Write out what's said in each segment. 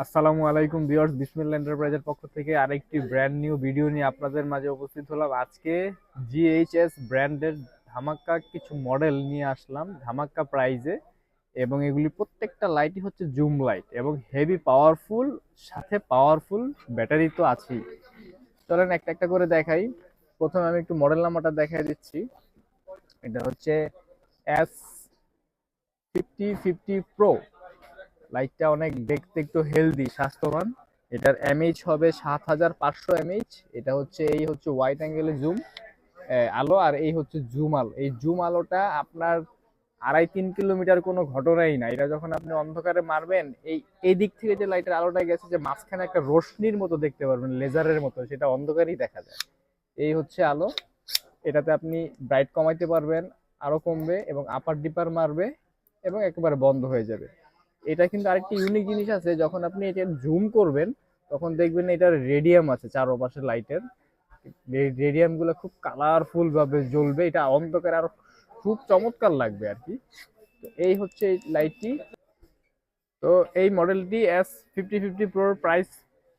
আসসালামু আলাইকুম ভিউয়ার্স, বিসমিল্লাহ এন্টারপ্রাইজের পক্ষ থেকে আরেকটি ব্র্যান্ড নিউ ভিডিও নিয়ে আপনাদের মাঝে উপস্থিত হলাম। আজকে জিএইচএস ব্র্যান্ডের ধামাক্কা কিছু মডেল নিয়ে আসলাম ধামাক্কা প্রাইজে এবং এগুলি প্রত্যেকটা লাইটই হচ্ছে জুম লাইট এবং হেভি পাওয়ারফুল সাথে পাওয়ারফুল ব্যাটারি তো আছেই। চলেন একটা একটা করে দেখাই। প্রথমে আমি একটু মডেল নাম্বারটা দেখাই দিচ্ছি। এটা হচ্ছে এস ফিফটি ফিফটি প্রো লাইটটা অনেক দেখতে একটু হেলদি স্বাস্থ্যবান। এটার এমএইচ হবে সাত হাজার পাঁচশো এমএইচ এটা হচ্ছে, এই হচ্ছে হোয়াইট অ্যাঙ্গেলের জুম আলো, আর এই হচ্ছে জুম আলো। এই জুম আলোটা আপনার আড়াই তিন কিলোমিটার কোনো ঘটনাই না। এটা যখন আপনি অন্ধকারে মারবেন, এই এই দিক থেকে যে লাইটের আলোটা গেছে যে মাঝখানে একটা রশ্মির মতো দেখতে পারবেন লেজারের মতো। সেটা অন্ধকারেই দেখা যায়। এই হচ্ছে আলো। এটাতে আপনি ব্রাইট কমাইতে পারবেন আরও কমবে এবং আপার ডিপার মারবে এবং একেবারে বন্ধ হয়ে যাবে। এটা কিন্তু আরেকটি ইউনিক জিনিস আছে যখন আপনি এটা জুম করবেন তখন দেখবেন এটার রেডিয়াম আছে চারপাশে লাইটের রেডিয়ামগুলো খুব কালারফুল ভাবে জ্বলবে এটা অন্ধকারে আরও খুব চমৎকার লাগবে আর কি। তো এই হচ্ছে এই লাইটটি তো এই মডেলটি এস ফিফটি ফিফটি প্রোর প্রাইস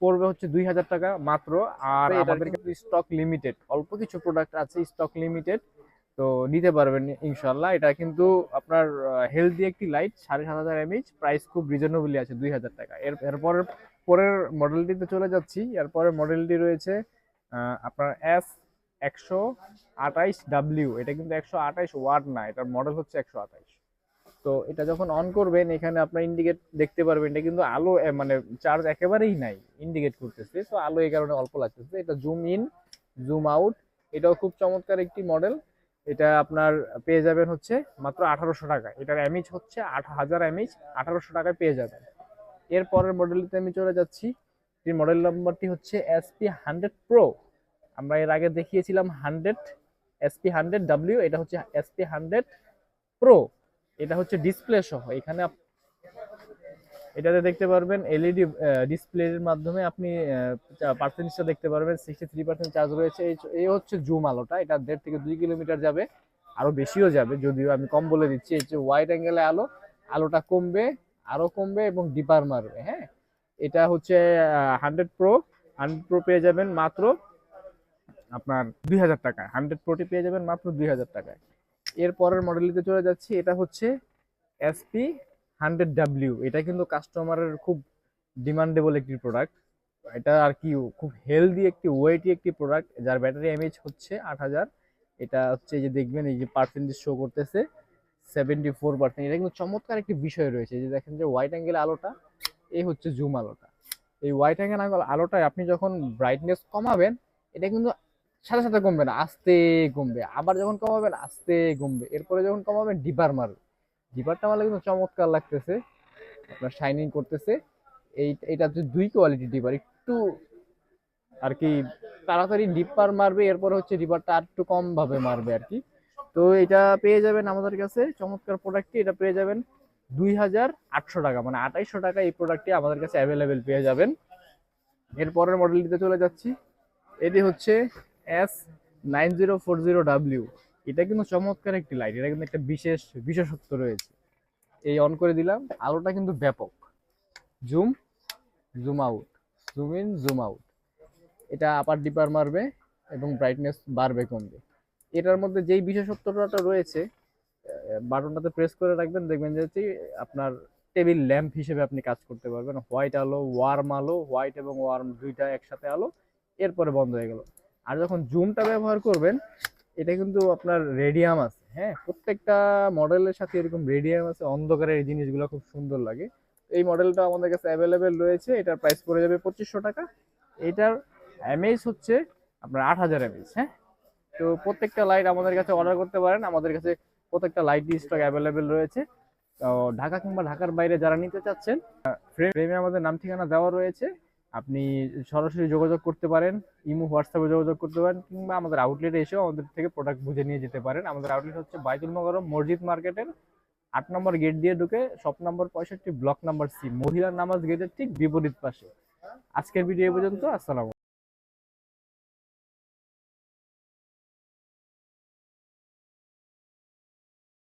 পড়বে হচ্ছে দুই হাজার টাকা মাত্র। আর আমাদের স্টক লিমিটেড অল্প কিছু প্রোডাক্ট আছে স্টক লিমিটেড তো নিতে পারবেন ইনশাল্লাহ এটা কিন্তু আপনার হেলদি একটি লাইট সাড়ে সাত হাজার এমএইচ প্রাইস খুব রিজনেবলি আছে, দুই হাজার টাকা। এর এরপর পরের মডেলটিতে চলে যাচ্ছি। এরপরের মডেলটি রয়েছে আপনার এস একশো আঠাইশ ডাব্লিউ এটা কিন্তু একশো আঠাইশ ওয়াট না, এটার মডেল হচ্ছে একশো আঠাইশ। তো এটা যখন অন করবেন, এখানে আপনার ইন্ডিকেট দেখতে পারবেন, এটা কিন্তু আলো মানে চার্জ একেবারেই নাই ইন্ডিকেট করতেছে। তো আলো এই কারণে অল্প লাগতেছে। এটা জুম ইন জুম আউট এটাও খুব চমৎকার একটি মডেল এটা আপনার পেয়ে যাবেন হচ্ছে মাত্র আঠারোশো টাকা এটার অ্যামিজ হচ্ছে আট হাজার এমএইচ আঠারোশো টাকায় পেয়ে যাবেন। এর পরের মডেলটিতে আমি চলে যাচ্ছি। এই মডেল নম্বরটি হচ্ছে এসপি হান্ড্রেড প্রো আমরা এর আগে দেখিয়েছিলাম হান্ড্রেড এসপি হান্ড্রেড ডাব্লিউ এটা হচ্ছে এসপি হান্ড্রেড প্রো এটা হচ্ছে ডিসপ্লে সহ। এখানে এটাতে দেখতে পারবেন এলইডি ডিসপ্লের মাধ্যমে আপনি পার্সেন্টেজটা দেখতে পারবেন। সিক্সটি থ্রি পার্সেন্ট চার্জ রয়েছে। এই- হচ্ছে জুম আলোটা। এটা দেড় থেকে দুই কিলোমিটার যাবে, আরও বেশিও যাবে। যদিও আমি কম বলে দিচ্ছি, এই যে ওয়াইড অ্যাঙ্গেলে আলো, আলোটা কমবে, আরও কমবে এবং ডিপার মারবে হ্যাঁ? এটা হচ্ছে হান্ড্রেড প্রো হান্ড্রেড প্রো পেয়ে যাবেন মাত্র আপনার দুই হাজার টাকা। হান্ড্রেড প্রোটি পেয়ে যাবেন মাত্র দুই হাজার টাকায়। এর পরের মডেলটিতে চলে যাচ্ছি। এটা হচ্ছে এসপি হান্ড্রেড ডাব্লিউ, এটা কিন্তু কাস্টমারের খুব ডিমান্ডেবল একটি প্রোডাক্ট এটা আর কি খুব হেলদি একটি ওয়েটি একটি প্রোডাক্ট যার ব্যাটারি এমএইচ হচ্ছে আট হাজার। এটা হচ্ছে যে দেখবেন, এই যে পার্সেন্টেজ শো করতেছে সেভেন্টি ফোর পার্সেন্ট এটা কিন্তু চমৎকার একটি বিষয় রয়েছে, যে দেখেন যে হোয়াইট অ্যাঙ্গেল আলোটা এই হচ্ছে জুম আলোটা। এই হোয়াইট অ্যাঙ্গেল আলোটায় আপনি যখন ব্রাইটনেস কমাবেন, এটা কিন্তু সাথে সাথে কমবে না, আস্তে কমবে। আবার যখন কমাবেন, আস্তে কমবে। এরপরে যখন কমাবেন ডিপার মারবে। ডিপারটা আমার কিন্তু চমৎকার লাগতেছে। আপনার শাইনিং করতেছে। এই এটা হচ্ছে দুই কোয়ালিটি ডিপার। একটু আর কি তাড়াতাড়ি ডিপার মারবে, এরপরে হচ্ছে ডিপারটা আর একটু কম ভাবে মারবে আর কি। তো এটা পেয়ে যাবেন আমাদের কাছে, চমৎকার প্রোডাক্টটি এটা পেয়ে যাবেন দুই হাজার আটশো টাকা মানে আঠাইশশো টাকা এই প্রোডাক্টটি আমাদের কাছে অ্যাভেলেবেল পেয়ে যাবেন। এরপরের মডেলটিতে চলে যাচ্ছি। এটি হচ্ছে S nine zero four zero W এটা কিন্তু চমৎকার একটি লাইট এটা কিন্তু একটা বিশেষ বিশেষত্ব রয়েছে। এই অন করে দিলাম, আলোটা কিন্তু ব্যাপক। Zoom zoom out zoom in zoom out এটা আপার ডিপার মারবে এবং ব্রাইটনেস বাড়বে কমবে এটার মধ্যে যেই বিশেষত্বটা রয়েছে বাটনটাতে প্রেস করে রাখবেন, দেখবেন যে আপনার টেবিল ল্যাম্প হিসেবে আপনি কাজ করতে পারবেন। হোয়াইট আলো ওয়ার্ম আলো হোয়াইট এবং ওয়ার্ম দুইটা একসাথে আলো, এরপরে বন্ধ হয়ে গেল। আর যখন জুমটা ব্যবহার করবেন এটা কিন্তু আপনার রেডিয়াম আছে হ্যাঁ? প্রত্যেকটা মডেলের সাথে এরকম রেডিয়াম আছে, অন্ধকারের এই জিনিসগুলো খুব সুন্দর লাগে। এই মডেলটা আমাদের কাছে অ্যাভেলেবেল রয়েছে, এটার প্রাইস পড়ে যাবে পঁচিশশো টাকা। এটার এমএইচ হচ্ছে আপনার আট হাজার এমএইচ হ্যাঁ? তো প্রত্যেকটা লাইট আমাদের কাছে অর্ডার করতে পারেন, আমাদের কাছে প্রত্যেকটা লাইট স্টক অ্যাভেলেবেল রয়েছে। তো ঢাকা কিংবা ঢাকার বাইরে যারা নিতে চাচ্ছেন ফ্রেমে আমাদের নাম ঠিকানা দেওয়া রয়েছে। আপনি সরাসরি যোগাযোগ করতে পারেন, ইমো, হোয়াটসঅ্যাপে যোগাযোগ করতে পারেন, কিংবা আমাদের আউটলেটে এসেও আমাদের থেকে প্রোডাক্ট বুঝে নিয়ে যেতে পারেন। আমাদের আউটলেট হচ্ছে বাইতুল মগরম মসজিদ মার্কেটের আট নম্বর গেট দিয়ে ঢুকে শপ নম্বর পঁয়ষট্টি ব্লক নাম্বার সি মহিলার নামাজ গেটের ঠিক বিপরীত পাশে। আজকের ভিডিও এই পর্যন্ত, আসসালাম